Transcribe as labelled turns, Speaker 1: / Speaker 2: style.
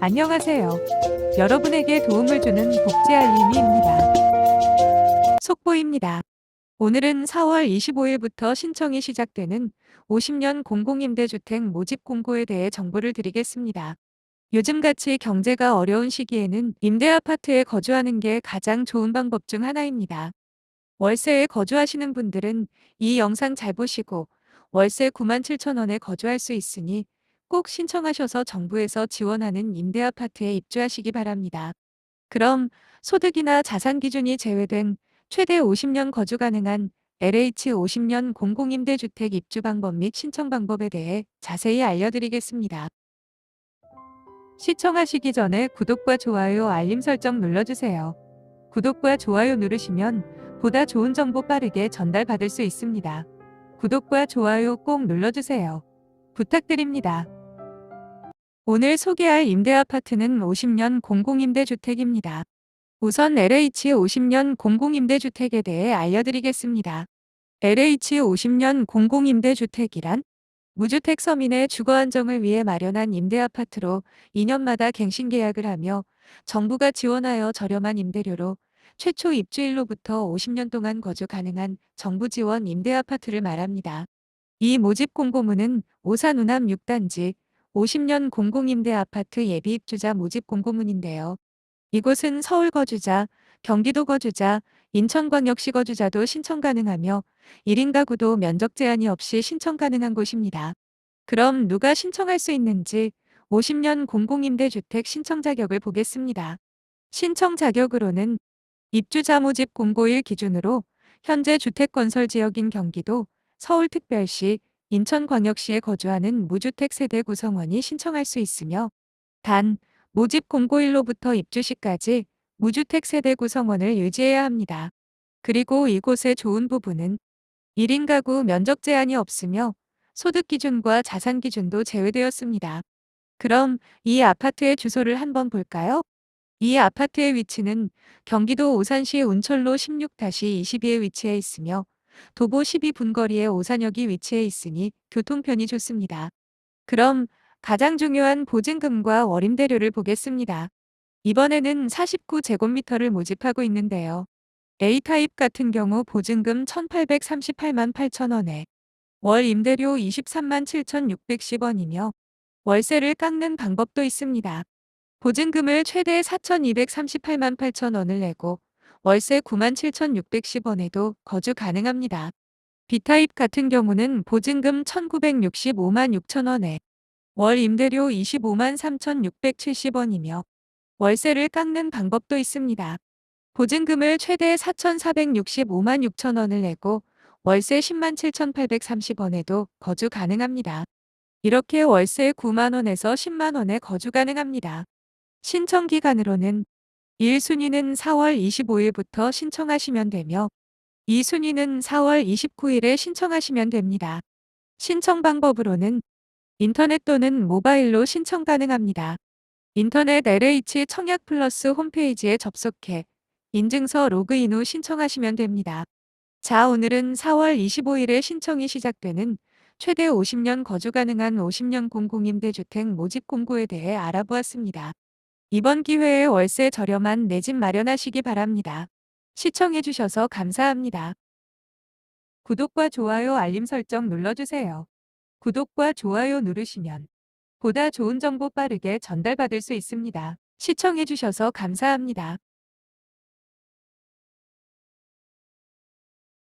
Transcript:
Speaker 1: 안녕하세요. 여러분에게 도움을 주는 복지 알림이입니다. 속보입니다. 오늘은 4월 25일부터 신청이 시작되는 50년 공공임대주택 모집 공고에 대해 정보를 드리겠습니다. 요즘같이 경제가 어려운 시기에는 임대아파트에 거주하는 게 가장 좋은 방법 중 하나입니다. 월세에 거주하시는 분들은 이 영상 잘 보시고 월세 9만 7천 원에 거주할 수 있으니 꼭 신청하셔서 정부에서 지원하는 임대아파트에 입주하시기 바랍니다. 그럼 소득이나 자산 기준이 제외된 최대 50년 거주 가능한 LH 50년 공공임대주택 입주 방법 및 신청 방법에 대해 자세히 알려드리겠습니다. 시청하시기 전에 구독과 좋아요, 알림 설정 눌러주세요. 구독과 좋아요 누르시면 보다 좋은 정보 빠르게 전달받을 수 있습니다. 구독과 좋아요 꼭 눌러주세요. 부탁드립니다. 오늘 소개할 임대아파트는 50년 공공임대주택입니다. 우선 LH 50년 공공임대주택에 대해 알려드리겠습니다. LH 50년 공공임대주택이란 무주택 서민의 주거 안정을 위해 마련한 임대아파트로 2년마다 갱신 계약을 하며 정부가 지원하여 저렴한 임대료로 최초 입주일로부터 50년 동안 거주 가능한 정부 지원 임대아파트를 말합니다. 이 모집 공고문은 오산 우남 6단지 50년 공공임대 아파트 예비 입주자 모집 공고문인데요. 이곳은 서울 거주자, 경기도 거주자, 인천광역시 거주자도 신청 가능하며 1인 가구도 면적 제한이 없이 신청 가능한 곳입니다. 그럼 누가 신청할 수 있는지 50년 공공임대주택 신청 자격을 보겠습니다. 신청 자격으로는 입주자 모집 공고일 기준으로 현재 주택건설 지역인 경기도, 서울특별시, 인천광역시에 거주하는 무주택 세대 구성원이 신청할 수 있으며 단 모집 공고일로부터 입주 시까지 무주택 세대 구성원을 유지해야 합니다. 그리고 이곳의 좋은 부분은 1인 가구 면적 제한이 없으며 소득 기준과 자산 기준도 제외되었습니다. 그럼 이 아파트의 주소를 한번 볼까요? 이 아파트의 위치는 경기도 오산시 운철로 16-22에 위치해 있으며 도보 12분 거리에 오산역이 위치해 있으니 교통편이 좋습니다. 그럼 가장 중요한 보증금과 월임대료를 보겠습니다. 이번에는 49제곱미터를 모집하고 있는데요. A타입 같은 경우 보증금 1838만 8천원에 월 임대료 23만 7,610원이며 월세를 깎는 방법도 있습니다. 보증금을 최대 4,238만 8천원을 내고 월세 9만 7,610원에도 거주 가능합니다. B타입 같은 경우는 보증금 1,965만 6천원에 월 임대료 25만 3,670원이며 월세를 깎는 방법도 있습니다. 보증금을 최대 4,465만 6천원을 내고 월세 10만 7,830원에도 거주 가능합니다. 이렇게 월세 9만원에서 10만원에 거주 가능합니다. 신청 기간으로는 1 순위는 4월 25일부터 신청하시면 되며 2 순위는 4월 29일에 신청하시면 됩니다. 신청 방법으로는 인터넷 또는 모바일로 신청 가능합니다. 인터넷 LH 청약 플러스 홈페이지에 접속해 인증서 로그인 후 신청하시면 됩니다. 자, 오늘은 4월 25일에 신청이 시작되는 최대 50년 거주 가능한 50년 공공임대주택 모집 공고에 대해 알아보았습니다. 이번 기회에 월세 저렴한 내 집 마련하시기 바랍니다. 시청해주셔서 감사합니다. 구독과 좋아요 알림 설정 눌러주세요. 구독과 좋아요 누르시면 보다 좋은 정보 빠르게 전달받을 수 있습니다. 시청해주셔서 감사합니다.